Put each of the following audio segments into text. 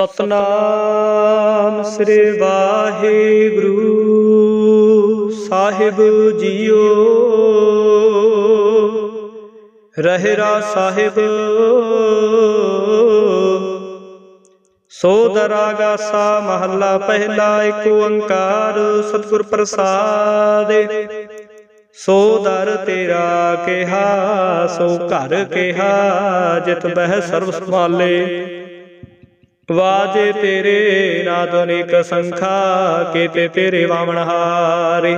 ਸਤਨਾਮ ਸ੍ਰੀ ਵਾਹਿਗੁਰੂ ਸਾਹਿਬ ਜੀਓ। ਰਹਿਰਾ ਸਾਹਿਬ। ਸੋ ਦਰਾਗਾ ਸਾ ਮਹੱਲਾ ਪਹਿਲਾ ਏਕ ਓੰਕਾਰ ਸਤਿਗੁਰ ਪ੍ਰਸਾਦ। ਸੋ ਦਰ ਤੇਰਾ ਕਿਹਾ, ਸੋ ਘਰ ਕਿਹਾ ਜਿਤ ਬਹਿ ਸਰਬ ਸੰਭਾਲੇ। ਵਾਜੇ ਤੇਰੇ ਨਾਦ ਸੰਖਾ, ਕੀਤੇ ਤੇਰੇ ਵਾਵਣ ਹਾਰੇ।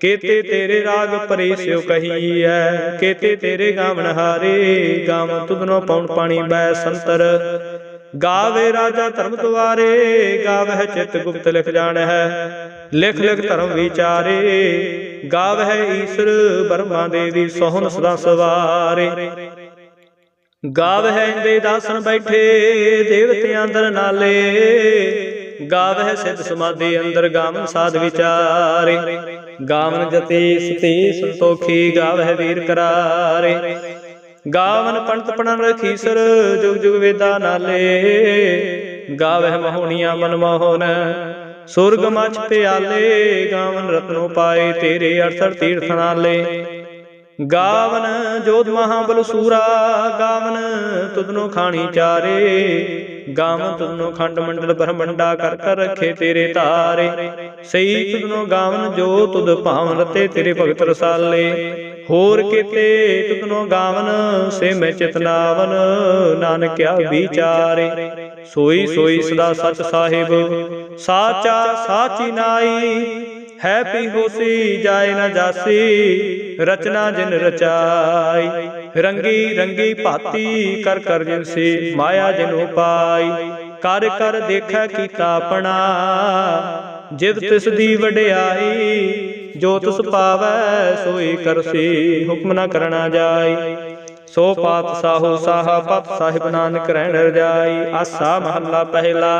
ਕੀਤੇ ਤੇਰੇ ਰਾਗ ਪਰੇ ਸਿਉ ਕਹੀਐ, ਕੀਤੇ ਤੇਰੇ ਗਾਵਣ ਹਾਰੇ। ਗਾਵ ਤੁਧਨੋ ਪਉਣ ਪਾਣੀ ਬੈ ਸੰਤਰ। ਗਾਵੇ ਰਾਜਾ ਧਰਮ ਦੁਆਰੇ ਗਾਵਹਿ ਚਿਤ ਗੁਪਤ ਲਿਖ ਜਾਣ। ਹੈ ਲਿਖ ਲਿਖ ਧਰਮ ਵਿਚਾਰੇ ਗਾਵਹਿ ਈਸ਼ਰ ਬਰਮਾ ਦੇਵੀ ਸੋਹਣ ਸਦਾ ਸਵਾਰੇ। ਗਾਵਹਿ ਇੰਦੇ ਦਾਸਨ ਬੈਠੇ ਦੇਵਤਿਆਂ ਅੰਦਰ ਨਾਲੇ। ਗਾਵਹਿ ਸਿੱਧ ਸਮਾਧੀ ਅੰਦਰ ਗਾਵਨ ਸਾਧ ਵਿਚਾਰੇ। ਗਾਵਨ ਜਤੀ ਸਤੀ ਸੰਤੋਖੀ ਗਾਵਹਿ ਵੀਰ ਕਰਾਰੇ। ਗਾਵਨ ਪੰਡਤ ਪਣਨ ਰਖੀਸਰ ਜੁਗ ਜੁਗ ਵੇਦਾ ਨਾਲੇ। ਗਾਵਹਿ ਮਹੋਣੀਆਂ ਮਨ ਮੋਹਨ। ਸੁਰਗ ਮਛ ਪਿਆਲੇ। ਗਾਵਨ ਰਤਨੋ ਪਾਏ ਤੇਰੇ ਅਰਸਰ ਤੀਰਥ ਨਾਲੇ। ਗਾਵਨ ਜੋਧ ਮਹਾਬਲ ਸੂਰਾ, ਗਾਵਨ ਤੁਧਨੋ ਖਾਣੀ ਚਾਰੇ। ਗਾਵਨ ਤੁਧਨੋ ਖੰਡ ਮੰਡਲ ਬ੍ਰਹਮੰਡਾ ਕਰ ਕਰ ਰਖੇ ਤੇਰੇ ਤਾਰੇ। ਸਈ ਤੁਧਨੋ ਗਾਵਨ ਜੋ ਤੁਧ ਭਾਵਨ ਰਤੇ ਤੇਰੇ ਭਗਤ ਰਸਾਲੇ। ਹੋਰ ਕੀਤੇ ਤੁਧਨੋ ਗਾਵਨ ਸੇ ਮੈਂ ਚਿਤਨਾਵਨ ਨਾਨਕਿਆ ਵਿਚਾਰੇ। ਸੋਈ ਸੋਈ ਸਦਾ ਸਚ ਸਾਹਿਬ, ਸਾਚਾ ਸਾਚੀ ਨਾਈ। ਹੈ ਪੀ ਹੋਸੀ ਜਾਏ ਨਾ ਜਾਸੀ, ਰਚਨਾ ਜਿਨ ਰਚਾਈ। ਰੰਗੀ ਰੰਗੀ ਭਾਤੀ ਕਰ ਕਰ ਜਿਨ ਸੀ, ਮਾਇਆ ਜਿਨ ਉਪਾਈ। ਕਰ ਕਰ ਦੇਖੈ ਕੀਤਾ ਆਪਣਾ, ਜਿਵ ਤਿਸ ਦੀ ਵਡਿਆਈ, ਜੋ ਤਿਸ ਪਾਵੈ ਸੋਈ ਕਰਸੀ ਹੁਕਮ ਨਾ ਕਰਨਾ ਜਾਈ। ਸੋ ਪਾਤ ਸਾਹੋ ਸਾਹਾ ਪਤ ਸਾਹਿਬ ਨਾਨਕ ਰਹਿਣ ਰਜਾਈ, ਆਸਾ ਮਹੱਲਾ ਪਹਿਲਾ।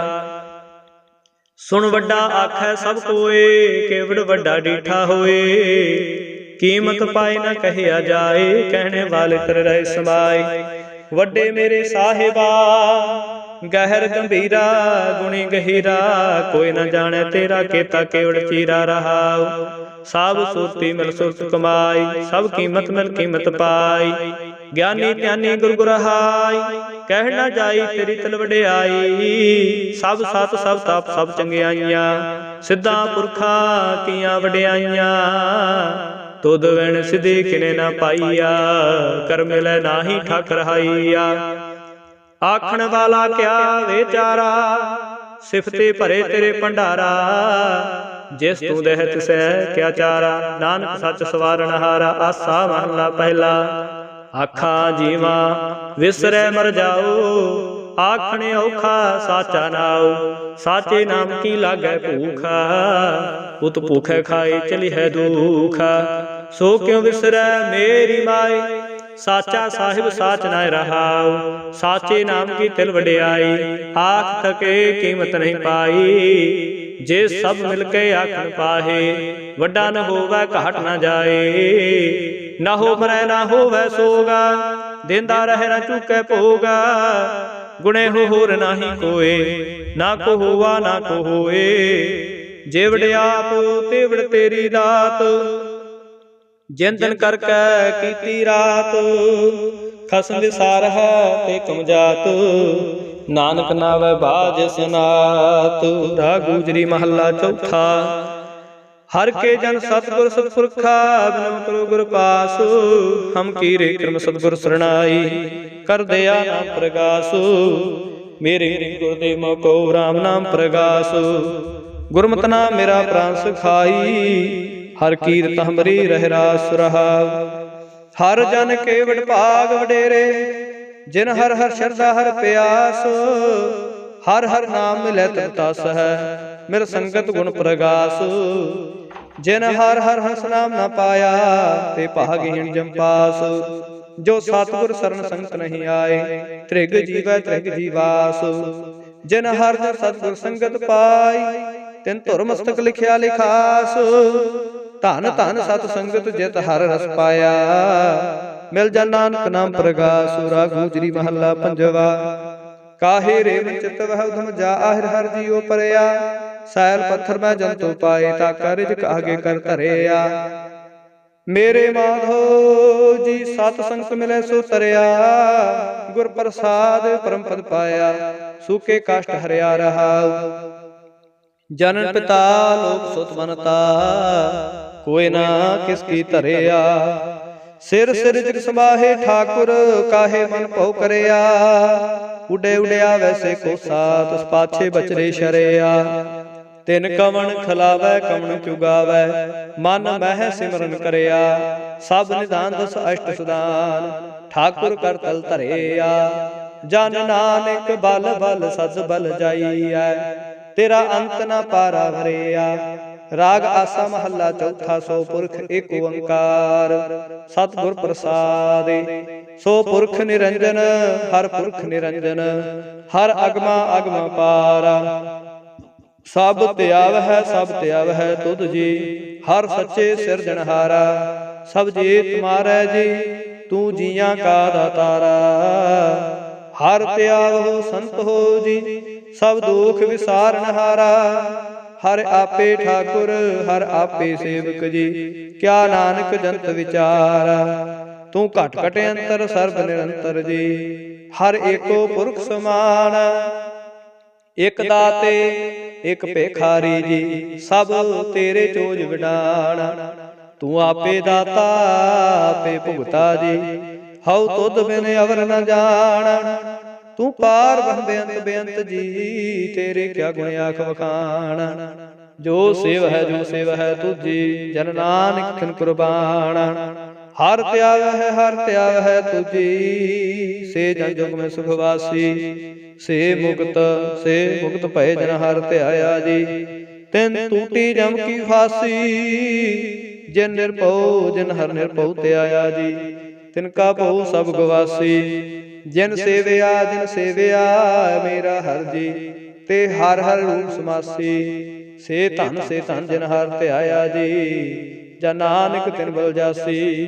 ਸੁਣ ਵੱਡਾ ਆਖੈ ਸਭ ਕੋਏ, ਕੇਵੜ ਵੱਡਾ ਡੀਠਾ ਹੋਏ। ਕੀਮਤ ਪਾਏ ਨਾ ਕਹਿਆ ਜਾਏ, ਕਹਿਣੇ ਵਾਲੇ ਤਰ ਰਹਿ ਸਮਾਈ ਵੱਡੇ ਮੇਰੇ ਸਾਹਿਬਾ, ਗਹਿਰ ਗੰਭੀਰਾ, ਗੁਣੀ ਗਹੀਰਾ, ਕੋਈ ਨਾ ਜਾਣੈ ਤੇਰਾ ਕੀਤਾ ਕੇਵੜ ਚੀਰਾ ਰਹਾਉ। ਸਭ ਸੁਰਤੀ ਮਿਲ ਸੁਰਤ ਕਮਾਈ, ਸਭ ਕੀਮਤ ਮਿਲ ਕੀਮਤ ਪਾਈ। ਗਿਆਨੀ ਧਿਆਨੀ ਗੁਰ ਗੁਰਹਾਈ ਕਹਿ ਨਾ ਜਾਈ, ਤੇਰੀ ਤਲ ਵਡਿਆਈ। ਸਭ ਸਤ, ਸਭ ਤਪ, ਸਭ ਚੰਗਿਆਈਆਂ। ਸਿੱਧਾ ਪੁਰਖਾ ਕੀਆਂ ਵਡਿਆਈਆਂ। ਤੁਧ ਵੈਣ ਸਿਧੇ ਕਿਨੇ ਨਾ ਪਾਈਆ। ਕਰ ਮਿਲੈ ਨਾਹੀ ਠਾਕ ਰਹਾਈਆ। ਆਖਣ ਵਾਲਾ ਕਿਆ ਵਿਚਾਰਾ ਸਿਫਤੇ ਭਰੇ ਤੇਰੇ ਭੰਡਾਰਾ। ਜਿਸ ਤੂੰ ਦੇਹ ਤਿਸੈ ਕਿਆ ਚਾਰਾ? ਨਾਨਕ ਸੱਚ ਸਵਾਰਨ ਹਾਰਾ, ਆਸਾ ਮਹਲਾ ਪਹਿਲਾ। ਆਖਾਂ ਜੀਵਾ ਵਿਸਰੈ ਮਰ ਜਾਓ, ਆਖਣ ਔਖਾ ਸਾਚਾ ਨਾਉ, ਸਾਚੇ ਨਾਮ ਕੀ ਲਾਗੈ ਭੂਖਾ ਉਤ ਭੁਖੈ ਖਾਏ ਚਲੀ ਦੁਖਾ। ਸੋ ਕਿਉ ਵਿਸਰੈ ਮੇਰੀ ਮਾਈ ਸਾਚਾ ਸਾਹਿਬ ਸਾਚ ਨਾ ਰਹਾਉ, ਸਾਚੇ ਨਾਮ ਕੀ ਤਿਲ ਵਡਿਆਈ, ਆਖ ਤਕੇ ਕੀਮਤ ਨਹੀਂ ਪਾਈ। ਜੇ ਸਭ ਮਿਲ ਕੇ ਆਖਣ ਪਾਹੇ, ਵੱਡਾ ਨ ਹੋਵੇ ਘਾਟ ਨਾ ਜਾਏ, ਨਾ ਹੋ ਮਰੈ ਨਾ ਹੋਵੇ ਸੋਗਾ ਦਿੰਦਾ ਰਹਿ ਨਾ ਚੁੱਕੈ ਭੋਗਾ। ਗੁਣੇ ਹੋ ਹੋਰ ਨਾਹੀ ਕੋਏ ਨਾ ਕੋ ਹੋਵਾ ਨਾ ਕੋ ਹੋਏ। ਜਿਵੜ ਆਪ ਤਿਵੜ ਤੇਰੀ ਰਾਤ ਜਿੰਦਨ ਕਰ ਕੈ ਕੀਤੀ ਰਾਤ। ਖਸਮ ਵਿਸਾਰ ਹੈ ਤੇ ਕਮਜਾਤ। ਨਾਨਕ ਨਾਵੇ ਬਾਜ ਸੁਨਾਤ। ਰਾਗੂਜਰੀ ਮਹੱਲਾ ਚੌਥਾ। ਹਰ ਕੇ ਜਨ ਸਤਗੁਰ ਸਤਪੁਰਖਾ ਬਿਨਮ ਕਰੋ ਗੁਰ ਪਾਸ ਹਮ ਕੀਰੇ ਕਰਮ ਸਤਗੁਰ ਸਰਣਾਈ ਕਰ ਦਿਆ ਨਾਮ ਪ੍ਰਗਾਸ ਮੇਰੇ ਗੁਰਦੇਵ ਮੋ ਕੋ ਰਾਮ ਨਾਮ ਪ੍ਰਗਾਸ ਗੁਰਮਤਿ ਨਾਮ ਮੇਰਾ ਪ੍ਰਾਨ ਸਖਾਈ ਹਰ ਕੀਰਤ ਹਮਰੀ ਰਹਿ ਰਾਸ ਰਹਾ। ਹਰ ਜਨ ਕੇ ਵਡ ਭਾਗ ਵਡੇਰੇ ਜਿਨ ਹਰ ਹਰ ਸ਼ਰਧਾ ਹਰ ਪਿਆਸ ਹਰ ਹਰ ਨਾਮ ਮਿਲੈ ਤਬ ਤਸ ਹੈ ਮਿਰ ਸੰਗਤ ਗੁਣ ਪ੍ਰਗਾਸ। ਜਿਨ ਹਰ ਹਰ ਹਸ ਨਾਮ ਨਾ ਪਾਇਆ, ਤੇ ਭਾਗਹੀਣ ਜੰਪਾਸ ਜੋ ਸਤਿਗੁਰ ਸਰਨ ਸੰਗਤ ਨਹੀਂ ਆਏ, ਤ੍ਰਿਗ ਜੀਵੈ ਤ੍ਰਿਗ ਜੀਵਾਸ। ਜਿਨ ਹਰ ਹਰ ਸਤਿਗੁਰ ਸੰਗਤ ਪਾਈ, ਤਿਨ ਧੁਰ ਮਸਤਕ ਲਿਖਿਆ ਲਿਖਾਸ। ਧਨ ਧਨ ਸਤ ਸੰਗਤ ਜਿਤ ਹਰ ਰਸ ਪਾਇਆ। ਮਿਲ ਜਾ ਨਾਨਕ ਨਾਮ ਪ੍ਰਗਾਸ ਸੁਰਾ ਮਹੱਲਾ ਪੰਜਵਾ। ਕਾਹੇ ਰੇ ਚਿਤ ਵਹਿ ਉਧਮ ਜਾ, ਆਹਿਰ ਹਰ ਜੀਉ ਪਰਿਆ। ਸੈਲ ਪੱਥਰ ਮੈਂ ਜੰਤੂ ਪਾਏ, ਤਾ ਕਰ ਰਿਜਕ ਆਗੇ ਕਰ ਧਰਿਆ। ਮੇਰੇ ਮਾਧੋ ਜੀ ਸਤ ਸੰਗਤ ਮਿਲੇ ਸੋ ਤਰਿਆ। ਗੁਰ ਪ੍ਰਸਾਦ ਪਰਮ ਪਦ ਪਾਇਆ, ਸੂਕੇ ਕਸ਼ਟ ਹਰਿਆ ਰਹਾਉ ਜਨਨ ਪਿਤਾ ਲੋਕ ਸੁਤ ਬਨਤਾ ਕੋਈ ਨਾ ਕਿਸ ਕੀ ਧਰਿਆ। ਸਿਰ ਸਿਰ ਜਿਗ ਸਮਾਹੇ ਠਾਕੁਰ, ਕਾਹੇ ਮਨ ਭਉ ਕਰਿਆ। ਉਡੇ ਉਡਿਆ ਵੈਸੇ ਕੋ ਸਾਤ ਉਸ ਪਾਛੇ ਬਚਰੇ ਸ਼ਰਿਆ। ਤਿਨ ਕਵਣ ਖਲਾਵੈ, ਕਵਣ ਚੁਗਾਵੈ, ਮਨ ਮਹਿ ਸਿਮਰਨ ਕਰਿਆ, ਸਭ ਨਿਧਾਨ ਦਸ ਅਸ਼ਟ ਸੁਦਾਨ, ਠਾਕੁਰ ਕਰ ਤਲ ਧਰਿਆ, ਜਨ ਨਾਨਕ ਬਲ ਬਲ ਸਜ ਬਲ ਜਾਈਐ, ਤੇਰਾ ਅੰਤ ਨਾ ਪਾਰਾ ਵਰਿਆ, ਰਾਗ ਆਸਾ ਮਹੱਲਾ ਚੌਥਾ ਸੋ ਪੁਰਖ ਏਕ ਓੰਕਾਰ, ਸਤਿਗੁਰ ਪ੍ਰਸਾਦਿ, ਸੋ ਪੁਰਖ ਨਿਰੰਜਨ, ਹਰ ਪੁਰਖ ਨਿਰੰਜਨ, ਹਰ ਅਗਮਾ ਅਗਮ ਪਾਰਾ ਸਭ ਤਿਆਵ ਹੈ ਸਭ ਤਿਆਵ ਹੈ ਤੁਧ ਜੀ। ਹਰ ਸੱਚੇ ਸਿਰਜਣਹਾਰਾ ਸਭ ਜੀ ਤੁਮਾਰੈ ਜੀ ਤੂੰ ਜੀਆਂ ਕਾ ਦਾਤਾਰਾ। ਹਰ ਤਿਆਵ ਹੋ ਸੰਤ ਹੋ ਜੀ ਸਭ ਦੁਖ ਵਿਸਾਰਨਹਾਰਾ ਹਰ। ਆਪੇ ਠਾਕੁਰ ਹਰ ਆਪੇ ਸੇਵਕ ਜੀ। ਕਿਆ ਨਾਨਕ ਜੰਤ ਵਿਚਾਰਾ। ਤੂੰ ਘਟ ਘਟ ਅੰਤਰ ਸਰਬ ਨਿਰੰਤਰ ਜੀ। ਹਰ ਏਕੋ ਪੁਰਖ ਸਮਾਨ। ਇਕ ਦਾਤੇ ਇੱਕ ਭੇਖਾਰੀ ਜੀ ਸਭ ਤੇਰੇ ਚੋਜ ਵਿਡਾਣ। ਤੂੰ ਆਪੇ ਦਾਤਾ, ਆਪੇ ਭੁਗਤਾ ਜੀ। ਹਉ ਤੁਧ ਬਿਨ ਅਵਰ ਨ ਜਾਣ। ਤੂੰ ਪਾਰ ਬ੍ਰਹਮ ਬੇਅੰਤ ਬੇਅੰਤ ਜੀ, ਤੇਰੇ ਕਿਆ ਗੁਣ ਆਖ ਵਖਾਣ। ਜੋ ਸੇਵ ਹੈ, ਜੋ ਸੇਵ ਹੈ ਤੁਜੀ ਜਨ ਨਾਨਕ ਖਿਨ ਕੁਰਬਾਨ ਹਰ ਤਿਆਗ ਹੈ, ਹਰ ਤਿਆਗ ਹੈ ਤੁਜੀ ਸੇ ਜਨ ਜੁਗ ਮੈਂ ਸੁਖ ਵਾਸੀ। ਸੇ ਮੁਕਤ ਸੇ ਮੁਕਤ ਭਏ ਜਨ ਹਰ ਧਿਆਇਆ ਜੀ। ਤਿਨ ਟੂਟੀ ਜਮ ਕੀ ਫਾਸੀ ਜਿਨ ਨਿਰਭਉ, ਜਿਨ ਹਰ ਨਿਰਭਉ ਧਿਆਇਆ ਜੀ। ਤਿਨ ਕਾ ਭਉ ਸਭ ਗਵਾਸੀ। ਜਿਨ ਸੇਵਿਆ ਜਿਨ ਸੇਵਿਆ, ਮੇਰਾ ਹਰ ਜੀ। ਤੇ ਹਰ ਹਰ ਰੂਪ ਸਮਾਸੀ। ਸੇ ਧਨ ਸੇ ਧਨ ਜਿਨ ਹਰ ਧਿਆਇਆ ਜੀ। ਜਾਂ ਨਾਨਕ ਤਿਨ ਬਲ ਜਾਸੀ।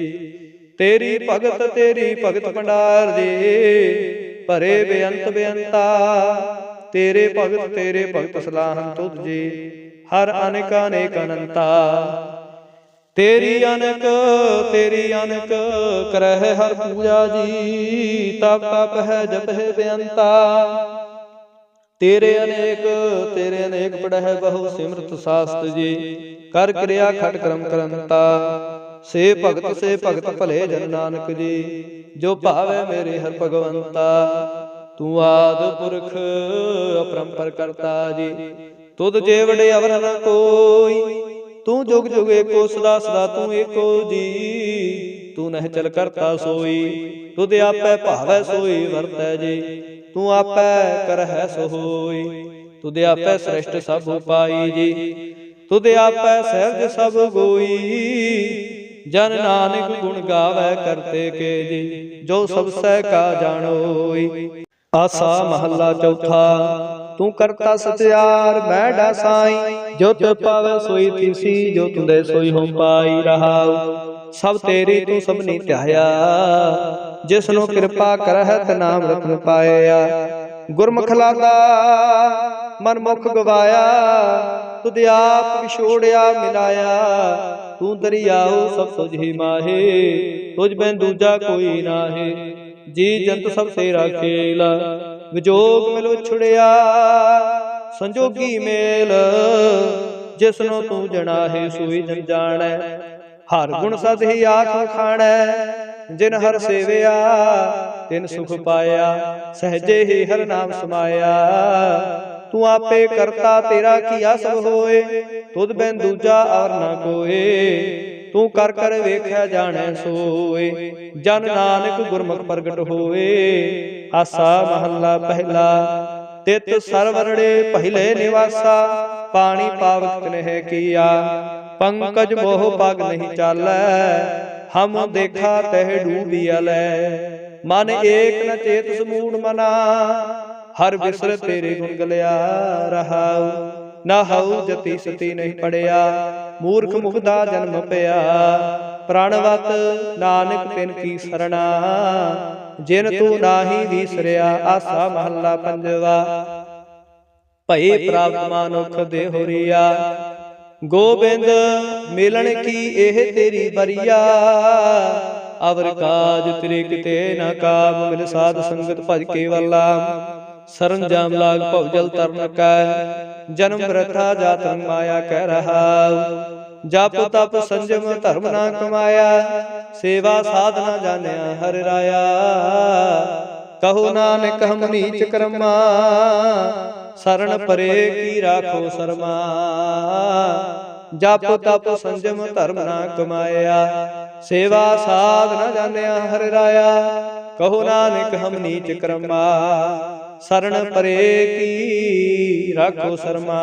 ਤੇਰੀ ਭਗਤ ਤੇਰੀ ਭਗਤ ਭੰਡਾਰ ਜੀ। ਭਰੇ ਬੇਅੰਤ ਬੇਅੰਤਾ। ਤੇਰੇ ਭਗਤ ਤੇਰੇ ਭਗਤ ਸਲਾਹਨ ਤੁਧ ਜੀ। ਹਰ ਅਨੇਕ ਅਨੇਕ ਅਨੰਤਾ। ਤੇਰੀ ਅਨਕ ਤੇਰੀ ਅਨਕ ਕਰਹਿ ਹਰ ਪੂਜਾ ਜੀ। ਤਪ ਤਪ ਹੈ ਜਪ ਹੈ ਬੇਅੰਤਾ। ਤੇਰੇ ਅਨੇਕ ਤੇਰੇ ਅਨੇਕ ਪੜਹਿ ਬਹੁ ਸਿਮਰਤ ਸਾਸਤ ਜੀ। ਕਰ ਕਿਰਿਆ ਖਟ ਕਰਮ ਕਰੰਤਾ। ਸੇ ਭਗਤ ਸੇ ਭਗਤ ਭਲੇ ਜਨ ਨਾਨਕ ਜੀ। ਜੋ ਭਾਵੇ ਮੇਰੇ ਹਰ ਭਗਵੰਤਾ। ਤੂੰ ਆਦ ਪੁਰਖ ਅਪਰੰਪਰ ਕਰਤਾ ਜੀ। ਤੁਧ ਜੇ ਵਡੇ ਅਵਰ ਨ ਕੋਈ। ਤੂੰ ਜੁਗ ਜੁਗ ਏਕੋ, ਸਦਾ ਸਦਾ ਤੂੰ ਏਕੋ ਜੀ। ਤੂੰ ਨਹਿ ਚਲ ਕਰਤਾ ਸੋਈ। ਤੁਧ ਆਪੈ ਭਾਵੈ ਸੋਈ ਵਰਤੈ ਜੀ। ਤੂੰ ਆਪੈ ਕਰਹਿ ਸੋ ਹੋਈ ਤੁਧ ਆਪੈ ਸ੍ਰਿਸ਼ਟ ਸਭ ਉਪਾਈ ਜੀ, ਤੁਧ ਆਪੈ ਸਹਿਜ ਸਭ ਗੋਈ। ਜਨ ਨਾਨਕ ਗੁਣ ਗਾਵੇ ਕਰਤੇ ਕੇ ਜੀ, ਜੋ ਸਭ ਸਹਿ ਕਾ ਜਾਣੋਈ। ਆਸਾ ਮਹੱਲਾ ਚੌਥਾ, ਤੂੰ ਕਰਤਾ ਸਤਿਆਰ ਬੈਠਾ ਸਾਈ ਜੋ ਤੇ ਸੋਈ ਤੀਸੀ ਜੋ ਤੁੰਦੇ ਸੋਈ ਹੋ ਪਾਈ ਰਹਾਉ। ਸਭ ਤੇਰੀ ਤੂੰ ਸਭਨੀ ਧਿਆਇਆ। ਜਿਸ ਨੂੰ ਕਿਰਪਾ ਕਰਹਿ ਤੇ ਨਾਮ ਰਤਨ ਪਾਇਆ। ਗੁਰਮੁਖ ਲਾਦਾ ਮਨ ਮੁਖ ਗਵਾਇਆ। ਤੁਧ ਆਪ ਵਿਛੋੜਿਆ ਮਿਲਾਇਆ। ਤੂੰ ਦਰਿਆਉ ਸਭ ਸੁਝੀ ਮਾਹੇ। ਤੁਝ ਬਿਨ ਦੂਜਾ ਕੋਈ ਨਾਹੀ। ਜੀ ਜੰਤ ਸਭ ਤੇਰਾ ਖੇਲ ਵਿਜੋਗ ਮਿਲ ਵਿਛੜਿਆ ਸੰਜੋਗੀ ਮੇਲ। ਜਿਸ ਨੂੰ ਤੂੰ ਜਣਾਹੇ ਸੋਈ ਜਨ ਜਾਣੈ ਹਰ ਗੁਣ ਸਦ ਹੀ ਆਖ ਖਾਣੈ ਜਿਨ ਹਰ ਸੇਵਿਆ, ਤਿਨ ਸੁਖ ਪਾਇਆ, ਸਹਜੇ ਹੀ ਹਰ ਨਾਮ ਸਮਾਇਆ। ਤੂੰ ਆਪੇ ਕਰਤਾ ਤੇਰਾ ਕੀਆ ਸਭ ਹੋਏ, ਤੁਧ ਬਿਨ ਦੂਜਾ ਔਰ ਨਾ ਕੋਏ। ਤੂੰ ਕਰ ਕਰ ਵੇਖਿਆ ਜਾਣੈ ਸੋਏ, ਜਨ ਨਾਨਕ ਗੁਰਮੁਖ ਪ੍ਰਗਟ ਹੋਏ। ਆਸਾ ਮਹੱਲਾ ਪਹਿਲਾ, ਤਿਤ ਸਰਵਰੜੇ ਪਹਿਲੇ ਨਿਵਾਸਾ, ਪਾਣੀ ਪਾਵਕ ਨਹਿ ਕੀਆ। ਪੰਕਜ ਮੋਹ ਪਗ ਨਹੀਂ ਚਾਲੈ ਹਮ ਦੇਖਾ ਤਹਿ ਡੂਬਿਆ ਲੈ ਮਨ ਏਕ ਨ ਚੇਤ ਸਮੂੜ ਮਨਾ। ਹਰ ਬਿਸਰ ਤੇਰੇ ਗੁਣ ਗਲਿਆ ਰਹਾਉ। ਨਾ ਹਉ ਜਤੀ ਸਤੀ ਨਹੀਂ ਪੜਿਆ। ਮੂਰਖ ਮੁਗਦਾ ਜਨਮ ਪਿਆ। ਪ੍ਰਾਣਵਤ ਨਾਨਕ ਤਿਨ ਕੀ ਸਰਣਾ। ਜਿਨ ਤੂੰ ਨਾਹੀ ਵੀਸਰਿਆ ਆਸਾ ਮਹੱਲਾ ਪੰਜਵਾ। ਭਈ ਪ੍ਰਾਪਤ ਮਾਨੁਖ ਦੇ ਹੋਰੀਆ ਗੋਬਿੰਦ ਮਿਲਣ ਕੀ ਇਹ ਤੇਰੀ ਬਰੀਆ ਅਵਰ ਕਾਜ ਤੇਰੇ ਕਿਤੇ ਨਾ ਕਾਮ ਮਿਲ ਸਾਧ ਸੰਗਤ ਭਜ ਕੇ ਵਾਲਾ। ਸਰੰਜਾਮ ਲਾਗ ਭਵਜਲ ਤਰਨ ਕੈ। ਜਨਮ ਬਰਥਾ ਜਾਤਨ ਮਾਇਆ ਕਹਿ ਰਹਾ ਜਪ ਤਪ ਸੰਜਮ ਧਰਮ ਨਾ ਕਮਾਇਆ। ਸੇਵਾ ਸਾਧਨਾ ਜਾਣਿਆ ਹਰਿ ਰਾਇਆ। ਕਹੋ ਨਾਨਕ ਹਮ ਨੀਚ ਕਰਮਾ। ਸਰਣ ਪਰੇ ਕੀ ਰਾਖੋ ਸਰਮਾ? ਜਪ ਤਪ ਸੰਜਮ ਧਰਮ ਨਾ ਕਮਾਇਆ। ਸੇਵਾ ਸਾਧਨਾ ਜਾਣਿਆ ਹਰਿ ਰਾਇਆ। ਕਹੋ ਨਾਨਕ ਹਮ ਨੀਚ ਕਰਮਾ। ਸਰਣ ਪਰੇ ਕੀ ਰਾਖੋ ਸਰਮਾ?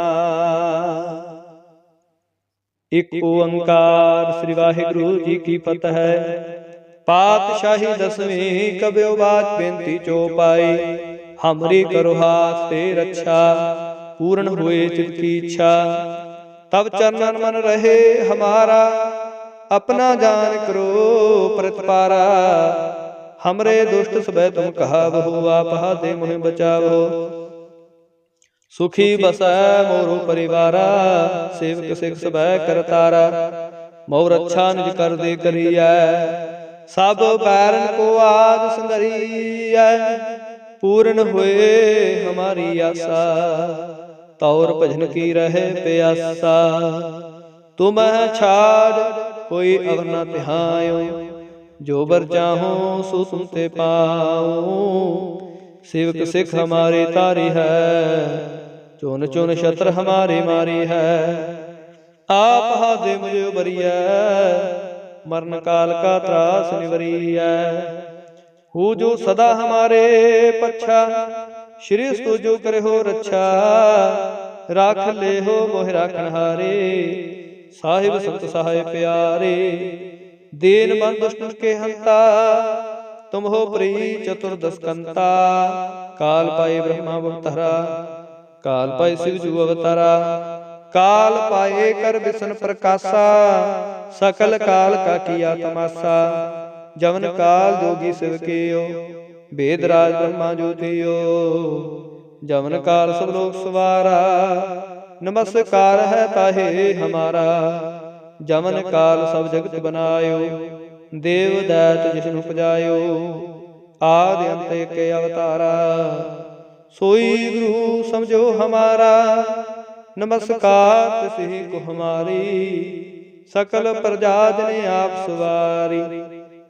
ਇਕ ਓੰਕਾਰ ਸ੍ਰੀ ਵਾਹਿਗੁਰੂ ਜੀ ਕੀ ਫਤਿਹ। ਪਾਤਸ਼ਾਹੀ ਦਸਵੀਂ ਕਬਿਓ ਬਾਤ ਬੇਨਤੀ ਚੋ ਪਾਈ ਹਮਰੀ ਕਰੋ ਹਾਥ ਤੇ ਰੱਛਾ ਪੂਰਨ ਹੋਏ ਚਿਤ ਕੀ ਇੱਛਾ। ਤਬ ਚਰਨਨ ਮਨ ਰਹੇ ਹਮਾਰਾ। ਆਪਣਾ ਜਾਨ ਕਰੋ ਪ੍ਰਤਪਾਰਾ। ਹਮਰੇ ਦੁਸ਼ਟ ਸਬੈ ਤੁਮ ਕਹਾ ਬਹੁ ਆਪ ਹਾਦੇ ਮੋਹਿ ਬਚਾਵੋ ਸੁਖੀ ਬਸੈ ਮੋਰੋ ਪਰਿਵਾਰਾ। ਸੇਵਕ ਸਿਖ ਸਬੈ ਕਰਤਾਰਾ। ਮੋਰ ਅੱਛਾ ਨਿਜ ਕਰਦੇ ਕਰੀਐ। ਸਭ ਬੈਰਨ ਕੋ ਆਜ ਸੰਗਰੀਐ। ਪੂਰਨ ਹੋਏ ਹਮਾਰੀ ਆਸਾ। ਤੌਰ ਭਜਨ ਕੀ ਰਹੇ ਪਿਆਸਾ ਤੁਮਹਿ ਛਾੜ, ਕੋਈ ਅਵਰ ਨਾ ਤਿਹਾਇਓ। ਜੋ ਬਰ ਚਾਹੋ, ਸੋ ਤੁਮ ਤੇ ਪਾਉ। ਸੇਵਕ ਸਿੱਖ ਹਮਾਰੇ ਤਾਰੀ ਹੈ ਚੁਨ ਚੁਨ ਛਤਰ ਹਮਾਰੇ ਮਾਰੀ ਹੈ। ਆਪ ਹਾਦੇ ਮੁਝੇ ਬਰੀਐ ਮਰਨ ਕਾਲ ਕਾ ਤਰਾਸ ਨਿਵਰੀਐ। ਹੂ ਜੋ ਸਦਾ ਹਮਾਰੇ ਪੱਛਾ, ਸ਼੍ਰੀ ਸਤੁ ਜੋ ਕਰੇ ਰੱਛਾ। ਰਾਖ ਲੈ ਹੋ ਮੋਹ ਰਾਖਣ ਹਾਰੇ, ਸਾਹਿਬ ਸੰਤ ਸਹਾਇ ਪਿਆਰੇ। ਦੇਨ ਮਨ ਦੁਸ਼ਟ ਕੇ ਹੰਤਾ, ਤੁਮ ਹੋ ਪ੍ਰੀ ਚਤੁਰਦਸ ਕੰਤਾ ਕਾਲ ਪਾਏ ਬ੍ਰਹਮਾ ਅਵਤਾਰਾ, ਕਾਲ ਪਾਏ ਸਿਵ ਜੂ ਅਵਤਾਰਾ। ਕਾਲ ਪਾਏ ਕਰ ਬਿਸ਼ਨ ਪ੍ਰਕਾਸ਼ਾ, ਸਕਲ ਕਾਲ ਕਾ ਕੀਆ ਤਮਾਸਾ। ਜਵਨ ਕਾਲ ਜੋਗੀ ਸਿਵ ਕੀਓ ਵੇਦ ਰਾਜ ਬ੍ਰਹਮਾ ਜੋਤੀਓ। ਜਵਨ ਕਾਲ ਸਭ ਲੋਕ ਸਵਾਰਾ। ਨਮਸਕਾਰ ਹੈ ਤਾਹੇ ਹਮਾਰਾ। ਜਮਨ ਕਾਲ ਸਭ ਜਗਤ ਬਨਾਇਓ। ਦੇਵ ਦੈਤ ਜਿਸਨੂੰ ਪਜਾਇਓ। ਆਦਿ ਅੰਤ ਏਕ ਅਵਤਾਰਾ। ਸੋਈ ਗੁਰੂ ਸਮਝੋ ਹਮਾਰਾ। ਨਮਸਕਾਰ ਤਿਸਹੀ ਕੋ ਹਮਾਰੀ। ਸਕਲ ਪ੍ਰਜਾ ਜਨ ਆਪ ਸਵਾਰੀ।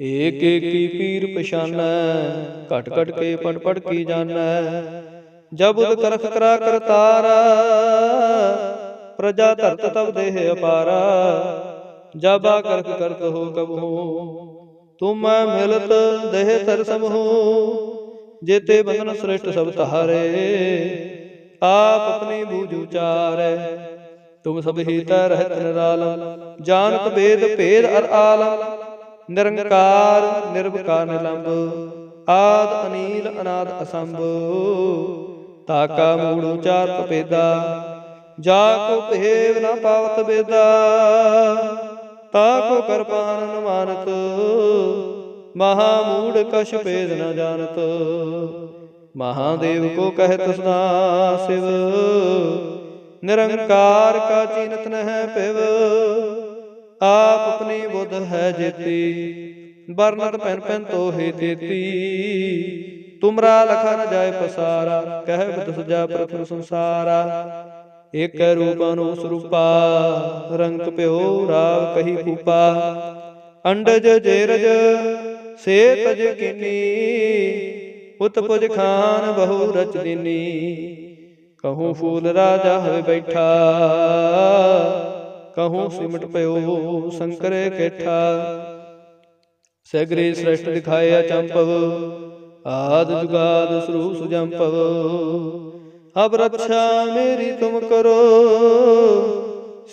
ਏਕ ਏਕ ਪੀਰ ਪਛਾਨੈ, ਘਟ ਘਟ ਕੇ ਪੜ ਪੜ ਕੀ ਜਾਣੈ। ਜਬ ਉਦ ਕਰਖ ਕਰਾ ਕਰਤਾਰਾ, ਪ੍ਰਜਾ ਧਰਤ ਤਬ ਦੇਹ ਅਪਾਰਾ। ਜਬ ਕਰਖ ਕਰਤ ਹੋ ਕਬਹੂ ਤੁਮ ਮਿਲਤ ਦੇਹ ਤਰ ਸਮਹੂ ਜੇਤੇ ਬੰਧਨ ਸ੍ਰੇਸ਼ਟ ਸਭ ਤਹਾਰੇ, ਆਪ ਆਪਣੀ ਬੂਝ ਉਚਾਰੈ। ਤੁਮ ਸਭ ਹੀ ਤੈ ਰਹਿਤ ਨਿਰਾਲਮ, ਜਾਣਤ ਵੇਦ ਭੇਦ ਅਰ ਆਲਮ। ਨਿਰੰਕਾਰ ਨਿਰਵਕਾਰ ਨਿਲੰਬ, ਆਦ ਅਨੀਲ ਅਨਾਦ ਅਸੰਭ। ਤਾਕਾ ਮੂੜ ਉਚਾਰਤ ਪੇਦਾ ਜਾ ਕੋ ਭੇਵ ਨਾ ਪਾਵਤ ਬੇਦਾ। ਤਾ ਕੋ ਕਰਪਾਨ ਨ ਮਾਨਤ, ਮਹਾ ਮੂੜ ਕਛ ਭੇਦ ਨ ਜਾਣਤ। ਮਹਾਦੇਵ ਕੋ ਕਹਿਤ ਸਦਾ ਸਿਵ, ਨਿਰੰਕਾਰ ਕਾ ਚੀਨਤ ਨਹਿ ਪਿਵ ਆਪ ਆਪਣੀ ਬੁੱਧ ਹੈ ਜੇਤੀ ਬਰਨਤ ਪੈਨ ਪੈਨ ਤੋਹੇ ਤੇਤੀ। ਤੁਮਰਾ ਲਖਾ ਨ ਜਾਏ ਪਸਾਰਾ, ਕਹਿ ਬਤ ਸਜਾ ਪ੍ਰਥਮ ਸੰਸਾਰਾ। ਇਕ ਰੂਪ ਅਨੂਸ ਰੂਪਾ ਰੰਗ ਪਿਓ ਰਾਵ ਕਹੀ ਕੂਪਾ। ਅੰਡਜ ਜੇਰਜ ਸੇ ਤਜ ਕਿਨੀ ਉਤਪੁਜ ਖਾਨ ਬਹੁ ਰਚ ਦਿਨੀ। ਕਹੂੰ ਫੂਲ ਰਾਜਾ ਹੋਏ ਬੈਠਾ। ਕਹੋ ਸਿਮਟ ਪਿਓ ਸ਼ੰਕਰੇ ਕੇਠਾ। ਸਗਰੇ ਸ੍ਰੇਸ਼ਟ ਦਿਖਾਇਆ ਚੰਪਵ, ਆਦ ਜੁਗਾਦ ਸਰੂਪ ਸੁਜੰਪਵ। ਅਬ ਰੱਛਾ ਮੇਰੀ ਤੁਮ ਕਰੋ,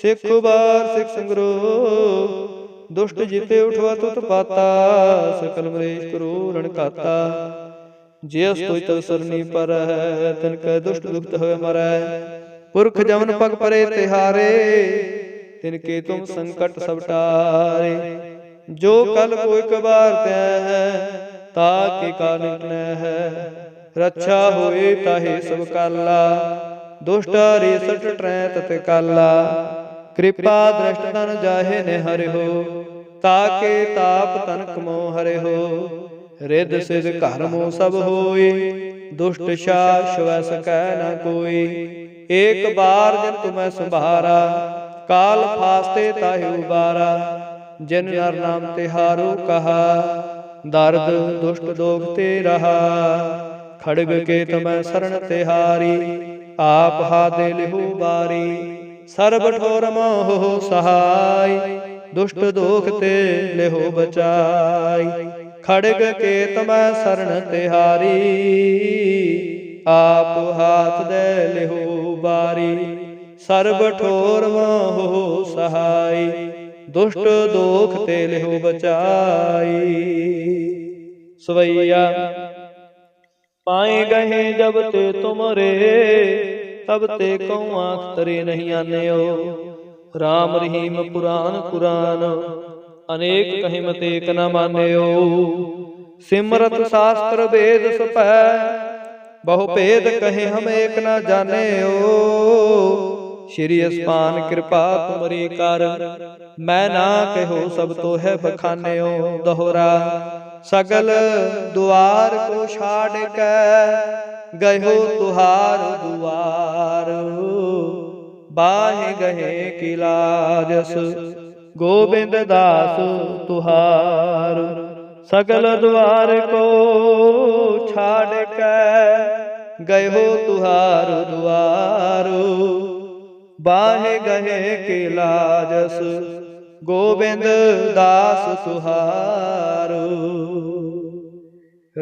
ਸਿੱਖ ਬਾਰ ਸਿੱਖ ਸੰਗਰੋ। ਦੁਸ਼ਟ ਜਿਤੇ ਉਠਵਾ ਤੁਤ ਪਾਤਾ, ਸਕਲ ਮਰੇਸ਼ ਕਰੋ ਰਣਕਾਤਾ ਜੇ ਜਿਸ ਤੋਇ ਤਵ ਸਰਨੀ ਪਰ ਹੈ ਤਨ ਕੈ ਦੁਸ਼ਟ ਦੁਖਤ ਹੋਏ ਮਰੈ ਪੁਰਖ ਜਮਨ ਪਗ ਪਰੇ ਤਿਹਾਰੇ ਤਿਨ ਕੇ ਤੁਮ ਸੰਕਟ ਸਭ ਟਾਰੇ ਜੋ ਕਲ ਕੋਈ ਕਬਾਰ ਤੈ ਹੈ ਤਾ ਕੇ ਕਾਨਿਕ ਨੈ ਹੈ ਰੱਛਾ ਹੋਏ ਤਾਹੇ ਸਭ ਕਾਲਾ। ਦੁਸ਼ਟ ਰੇ ਸਟ ਟਰੈ ਤਤ ਕਾਲਾ। ਕਿਰਪਾ ਦ੍ਰਸ਼ਟ ਤਨ ਜਾਹੇ ਨੇ ਹਰਿਓ ਤਾਕੇ ਤਾਪ ਤਨ ਕਮੋ ਹਰਿਓ ਰਿੱਧ ਸਿਧ ਘਰ ਮੋ ਸਭ ਹੋਏ। ਦੁਸ਼ਟ ਸ਼ਾ ਸ਼ਵੈ ਸਕੈ ਨ ਕੋਈ। ਏਕ ਬਾਰ ਜਿਨ ਤੁਮੈ ਸੰਭਾਰਾ। ਕਾਲ ਫਾਸਤੇ ਤਾਹਿ ਉਬਾਰਾ, ਜਿਨ ਨਰ ਨਾਮ ਤਿਹਾਰੋ ਕਹਾ, ਦਰਦ ਦੁਸ਼ਟ ਦੋਖ ਤੇ ਰਹਾ। ਖੜਗ ਕੇ ਤਮੈ ਸਰਣ ਤਿਹਾਰੀ ਆਪ ਹਾਦੇ ਲਿਹੂ ਬਾਰੀ। ਸਰਬ ਠੋਰ ਮੋਹ ਸਹਾਈ, ਦੁਸ਼ਟ ਦੋਖ ਤੇ ਲਿਹੋ ਬਚਾਈ। ਖੜਗ ਕੇ ਤਮੈ ਸਰਣ ਤਿਹਾਰੀ ਆਪ ਹਾਥ ਦੇ ਲਿਹੋ ਬਾਰੀ। ਸਰਬ ਠੋਰ ਮੋਹ ਸਹਾਈ, ਦੁਸ਼ਟ ਦੋਖ ਤੇ ਲਿਹੋ ਬਚਾਈ। ਸਵਈਆ, ਪਾਏ ਗਏ ਜਬ ਤੇ ਤੁਮਰੇ, ਤਬ ਤੇ ਕਉ ਆਖ ਤਰੇ ਨਹੀਂ ਆਨਿਓ। ਰਾਮ ਰਹੀਮ ਪੁਰਾਨ ਕੁਰਾਨ, ਅਨੇਕ ਕਹਿਮ ਤੇ ਕ ਨ ਮਾਨਿਓ। ਸਿਮਰਤ ਸ਼ਾਸਤਰ ਵੇਦ ਸਪੈ, ਬਹੁ ਭੇਦ ਕਹੇ ਹਮ ਏਕ ਨ ਜਾਣਿਓ। ਸ਼੍ਰੀ ਅਸਪਾਨ ਕਿਰਪਾ ਤੁਮਰੀ ਕਰ। ਮੈਂ ਨਾ ਕਹੋ ਸਭ ਤੋ ਹੈ ਬਖਾਨਿਓ ਦੋਹਰਾ। ਸਗਲ ਦੁਆਰ ਕੋ ਛਾੜ ਕੇ ਗਇਓ ਤੁਹਾਰ ਦੁਆਰ। ਬਾਹਿ ਗਏ ਕੀ ਗੋਬਿੰਦ ਦਾਸ ਤੁਹਾਰ। ਸਗਲ ਦੁਆਰ ਕੋ ਛਾੜ ਕੇ ਗਇਓ ਤੁਹਾਰ ਦੁਆਰ। ਬਾਹੇ ਗਏ ਕੇ ਲਾਜਸ, ਗੋਬਿੰਦ ਦਾਸ ਸੁਹਾਰੂ।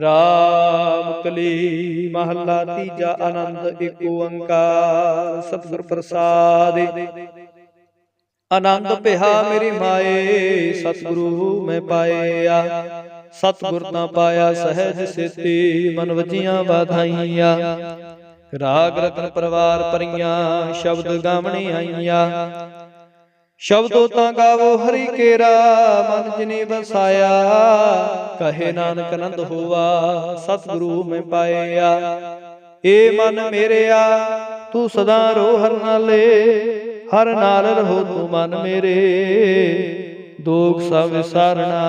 ਰਾਮ ਕਲੀ ਮਹੱਲਾ ਤੀਜਾ ਆਨੰਦ ਏਕ ਓੰਕਾਰ ਸਤਿਗੁਰ ਪ੍ਰਸਾਦ। ਆਨੰਦ ਭਿਆ ਮੇਰੀ ਮਾਏ, ਸਤਿਗੁਰੂ ਮੈਂ ਪਾਇਆ। ਸਤਿਗੁਰ ਤਾਂ ਪਾਇਆ, ਸਹਿਜ ਸੇਤੀ ਮਨ ਵਜੀਆਂ ਵਾਧਾਈਆਂ। ਰਾਗ ਰਤਨ ਪਰਵਾਰ ਪਰੀਆਂ, ਸ਼ਬਦ ਗਾਵਣੀ ਆਈਆਂ। ਸ਼ਬਦੋ ਤਾਂ ਗਾਵੋ ਹਰੀ ਕੇਰਾ, ਮਨ ਜਿਨੀ ਵਸਾਇਆ। ਕਹੇ ਨਾਨਕ ਆਨੰਦ ਹੋਵਾ ਸਤਿਗੁਰੂ ਮੈਂ ਪਾਇਆ। ਏ ਮਨ ਮੇਰਿਆ, ਤੂੰ ਸਦਾ ਰੋ ਹਰ ਨਾਲੇ, ਹਰ ਨਾਲ ਰਹੋ ਤੂੰ ਮਨ ਮੇਰੇ। ਦੁਖ ਸਭ ਵਿਸਾਰਣਾ,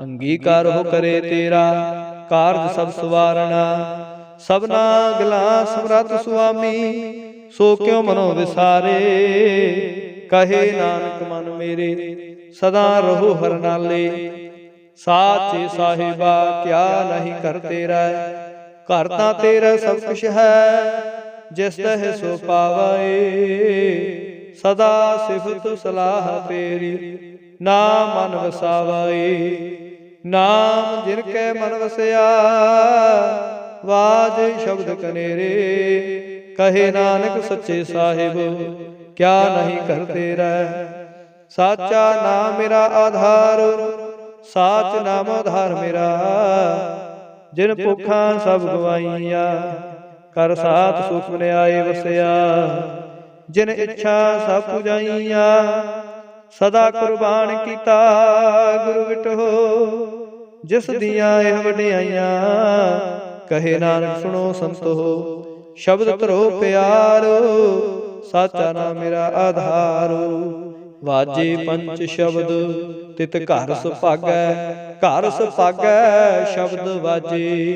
ਅੰਗੀਕਾਰ ਹੋ ਕਰੇ ਤੇਰਾ, ਕਾਰਜ ਸਭ ਸਵਾਰਣਾ। ਸਭਨਾ ਗਲਾ ਸਮਰਤ ਸੁਆਮੀ, ਸੋ ਕਿਉ ਮਨੋ ਵਿਸਾਰੇ? ਕਹੇ ਨਾਨਕ ਮਨ ਮੇਰੇ, ਸਦਾ ਰਹੋ ਹਰ ਨਾਲੇ। ਸਾਚੇ ਸਾਹਿਬਾ, ਕਿਆ ਨਹੀਂ ਕਰ ਤੇਰਾ ਘਰ ਤਾਂ ਤੇਰਾ ਸਭ ਕੁਛ ਹੈ, ਜਿਸ ਤਹਿ ਸੋ ਪਾਵੇ ਸਦਾ ਸਿਫਤ ਸਲਾਹ ਤੇਰੀ ਨਾ ਮਨ ਵਸਾਵਾਏ। ਨਾਮ ਜਿਨ ਕੈ ਮਨ ਵਸਿਆ ਵਾਜ ਸ਼ਬਦ ਕਨੇਰੇ, ਕਹੇ ਨਾਨਕ ਸੱਚੇ ਸਾਹਿਬ, ਕਿਆ ਨਹੀਂ ਕਰ ਤੇਰਾ ਸਾਚਾ ਨਾਮ ਮੇਰਾ ਆਧਾਰ, ਸਾਚ ਨਾਮ ਆਧਾਰ ਮੇਰਾ। ਜਿਨ ਭੁੱਖਾਂ ਸਭ ਗਵਾਈਆਂ, ਕਰ ਸਾਥ ਸੁਖ ਨਿਆਏ ਵਸਿਆ। ਜਿਨ ਇੱਛਾ ਸਭ ਪੁਜਾਈਆਂ, ਸਦਾ ਕੁਰਬਾਨ ਕੀਤਾ, ਗੁਰੂ ਵਿਟੋ ਜਿਸ ਦੀਆਂ ਇਹ ਵਡਿਆਈਆਂ ਕਹੇ ਨਾਨਕ ਸੁਣੋ ਸੰਤੋ। ਸ਼ਬਦ ਧਰੋ ਪਿਆਰੋ। ਸਾਚਾ ਨਾਮ ਮੇਰਾ ਆਧਾਰ। ਵਾਜੇ ਪੰਚ ਸ਼ਬਦ ਤਿਤ ਘਰ ਸੁਭਾਗੈ। ਘਰ ਸੁਭਾਗੈ ਸ਼ਬਦ ਵਾਜੇ।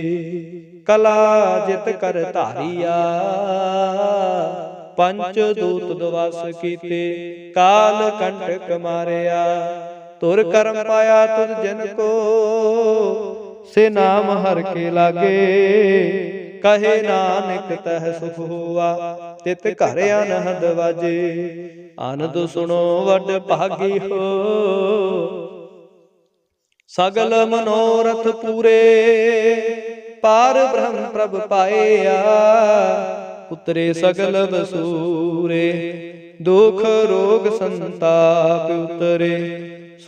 ਕਲਾ ਜਿਤ ਕਰ ਧਾਰੀਆ। ਪੰਚ ਦੂਤ ਦਵਸ ਕੀਤੇ। ਕਾਲ ਕੰਟਕ ਮਾਰਿਆ। ਤੁਰ ਕਰਮ ਪਾਇਆ ਤੁਧ ਜਨ ਕੋ। ਸੇ ਨਾਮ ਹਰ ਕੇ ਲਾਗੇ। ਕਹੇ ਨਾਨਕ ਤਹਿ ਸੁਖ ਹੋਆ, ਤਿਤ ਘਰ ਅਨਹਦ ਵਾਜੇ। ਆਨੰਦ ਸੁਣੋ ਵੱਡ ਭਾਗੀ ਹੋ। ਸਗਲ ਮਨੋਰਥ ਪੂਰੇ, ਪਾਰ ਬ੍ਰਹਮ ਪ੍ਰਭ ਪਾਇਆ ਉਤਰੇ ਸਗਲ ਬਸੂਰੇ ਦੁਖ ਰੋਗ ਸੰਤਾਪ ਉਤਰੇ।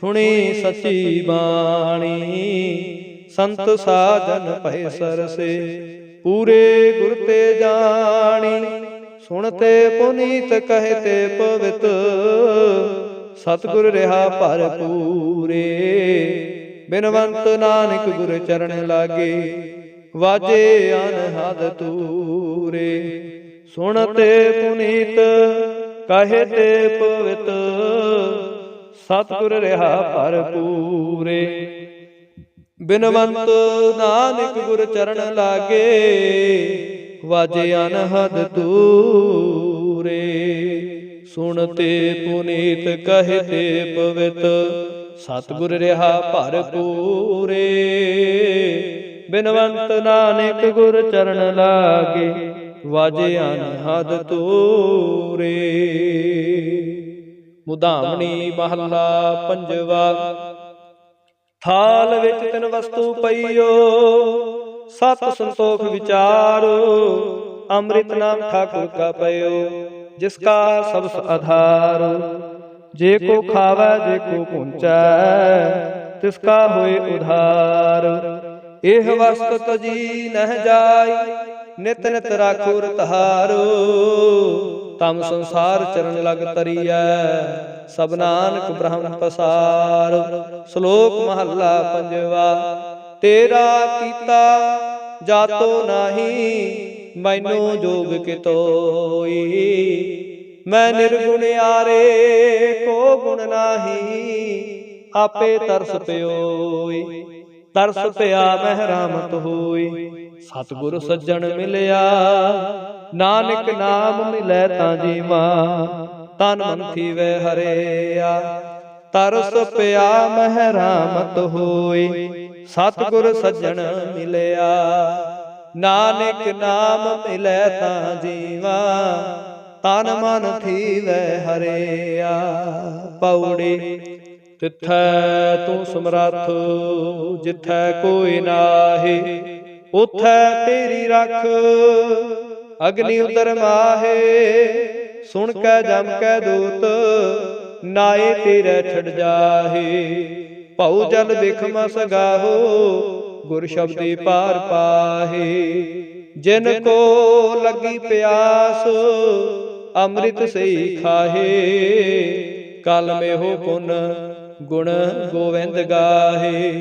ਸੁਣੀ ਸਚੀ ਬਾਣੀ ਸੰਤ ਸਾਜਨ ਭੈ ਸਰਸੇ। ਪੂਰੇ ਗੁਰ ਤੇ ਜਾਣੀ, ਸੁਣਤੇ ਪੁਨੀਤ ਕਹਤੇ ਪਵਿੱਤ। ਸਤਿਗੁਰ ਰਹਾ ਭਰਪੂਰੇ ਬਿਨਵੰਤ ਨਾਨਕ ਗੁਰ ਚਰਨ ਲਾਗੇ, ਵਾਜੇ ਅਨਹਦ ਤੂਰੇ। ਸੁਣਤੇ ਪੁਨੀਤ ਕਹਤੇ ਪਵਿੱਤ। ਸਤਿਗੁਰ ਰਹਾ ਭਰਪੂਰੇ ਬਿਨਵੰਤ ਨਾਨਕ ਗੁਰ ਚਰਨ ਲਾਗੇ, ਵਾਜੇ ਅਨਹਦ ਤੂਰੇ ਸੁਣਤੇ ਪੁਨੀਤ ਕਹਤੇ ਪਵਿੱਤ, ਸਤਿਗੁਰ ਰਹਾ ਭਰਪੂਰੇ। ਬਿਨਵੰਤ ਨਾਨਕ ਗੁਰ ਚਰਨ ਲਾਗੇ, ਵਾਜੇ ਅਨਹਦ ਤੂਰੇ ਮੁਦਾਮਣੀ ਮਹੱਲਾ ਪੰਜਵਾ ਥਾਲ ਵਿੱਚ ਤਿਨ ਵਸਤੂ ਪਈਓ। ਸਤ ਸੰਤੋਖ ਵਿਚਾਰੋ, ਅੰਮ੍ਰਿਤ ਨਾਮ ਠਾਕੁਰ ਕਾ ਪਇਓ ਜਿਸ ਕਾ ਸਬਸ ਆਧਾਰ। ਜੇ ਕੋ ਖਾਵੈ, ਜੇ ਕੋ ਪੁੰਚੈ ਤਿਸ ਕਾ ਹੋਏ ਉਧਾਰ। ਇਹ ਵਸਤ ਤਜੀ ਨਹਿ ਜਾਈ, ਨਿਤ ਨਿਤ ਰਾਖੋ ਰਤਹਾਰੋ ਤਮ ਸੰਸਾਰ ਚਰਨ ਲਗ ਤਰੀਐ। ਸਭ ਨਾਨਕ ਬ੍ਰਹਮ ਪਸਾਰ। ਸ਼ਲੋਕ ਮਹੱਲਾ ਪੰਜਵਾ, ਤੇਰਾ ਕੀਤਾ ਜਾਤੋ ਨਾਹੀ, ਮੈਨੂੰ ਜੋਗ ਕਿਤੋਈ ਮੈਂ ਨਿਰਗੁਣ ਆਰੇ ਕੋ ਗੁਣ ਨਾਹੀ, ਆਪੇ ਤਰਸ ਪਿਓਈ ਤਰਸ ਪਿਆ ਮਹਿਰਾਮਤ ਹੋਈ, ਸਤਿਗੁਰ ਸੱਜਣ ਮਿਲਿਆ ਨਾਨਕ ਨਾਮ ਮਿਲੈ ਤਾਂ ਜੀਵਾ, ਤਨ ਮਨ ਥੀਵੇ ਹਰਿਆ। ਤਰਸ ਪਿਆ ਮਹਿਰਾਮਤ ਹੋਈ, ਸਤਿਗੁਰ ਸੱਜਣ ਮਿਲਿਆ। ਨਾਨਕ ਨਾਮ ਮਿਲੈ ਤਾਂ ਜੀਵਾ, ਤਨ ਮਨ ਥੀਵੇ ਹਰਿਆ। ਪੌੜੀ ਤਿੱਥੈ ਤੂੰ ਸਮਰੱਥ, ਜਿੱਥੈ ਕੋਈ ਨਾਹੀ, ਉਥੈ ਤੇਰੀ ਰੱਖ। ਅਗਨੀ ਉਦਰ ਮਾਹੇ ਸੁਣ ਕੈ ਜਮ ਕੈ ਦੂਤ ਨਾਏ ਤੇਰੇ ਛੜ ਜਾਹੇ। ਭਉ ਜਲ ਵਿਖਮ ਸਗਾਹੋ ਗੁਰ ਸ਼ਬਦੀ ਪਾਰ ਪਾਹੇ। ਜਿਨ ਕੋ ਲੱਗੀ ਪਿਆਸ ਅੰਮ੍ਰਿਤ ਸਈ ਖਾਹੇ। ਕਲ ਮੇ ਹੋ ਪੁਨ ਗੁਣ ਗੋਵਿੰਦ ਗਾਹੇ।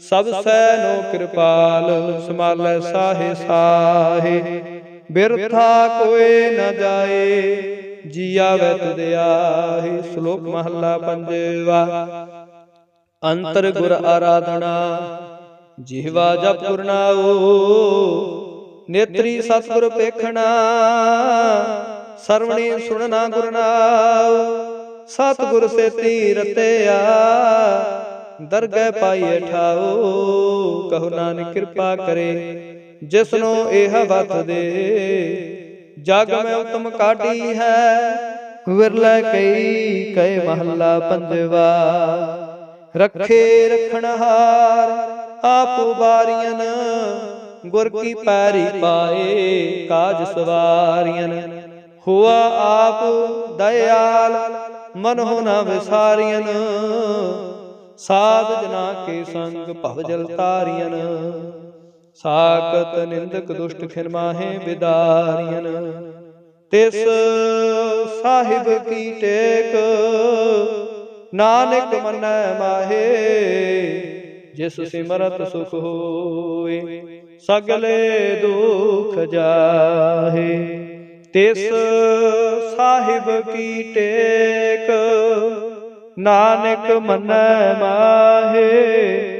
ਸਭ ਸੈ ਨੋ ਕਿਰਪਾਲ ਸਮਾਲੈ ਸਾਹੇ। ਸਾਹੇ। ਬਿਰਥਾ ਕੋਏ ਨ ਜਾਏ ਜੀਆ ਵੈ ਤੁਧ ਸ਼ਲੋਕ ਮਹੱਲਾ ਪੰਜਵਾ। ਅੰਤਰ ਗੁਰ ਆਰਾਧਨਾ, ਜਿਹਵਾ ਜਪ ਗੁਰਨਾਓ ਨੇਤਰੀ ਸਤਿਗੁਰ ਪੇਖਣਾ, ਸਰਵਣੀ ਸੁਣਨਾ ਗੁਰਨਾਓ ਸਤਿਗੁਰ ਸੇਤੀ ਰਤਿਆ ਦਰਗਹਿ ਪਾਈਏ ਠਾਓ ਕਹੋ ਨਾਨਕ ਕਿਰਪਾ ਕਰੇ। ਜਿਸਨੂੰ ਇਹ ਵਤ ਦੇ। ਜਗ ਮੈਂ ਉਤਮ ਕਾਢੀ ਹੈ। ਵਿਰਲੇ ਕਈ ਕਏ ਮਹੱਲਾ ਪੰਜਵਾ। ਰੱਖੇ ਰਖਣਹਾਰ ਆਪ ਬਾਰੀਆਂ ਗੁਰ ਕੀ ਪੈਰੀ ਪਾਏ ਕਾਜ ਸਵਾਰੀਆਂ ਹੁਆ ਆਪ ਦਇਆਲ ਮਨ ਹੋ ਨਾ ਵਿਸਾਰੀਆਂ ਸਾਧ ਜਨਾ ਕੇ ਸੰਗ ਭਵ ਜਲ ਤਾਰੀਆਂ ਸਾਕਤ ਨਿੰਦਕ ਦੁਸ਼ਟ ਖਿਨ ਮਾਹੇ ਵਿਦਾਰੀਆਂ ਤਿਸ ਸਾਹਿਬ ਕੀ ਟੇਕ ਨਾਨਕ ਮਨੈ ਮਾਹੇ ਜਿਸ ਸਿਮਰਤ ਸੁਖ ਹੋਏ ਸਗਲੇ ਦੁਖ ਜਾਹੇ। ਤਿਸ ਸਾਹਿਬ ਕੀ ਟੇਕ ਨਾਨਕ ਮਨੈ ਮਾਹੇ।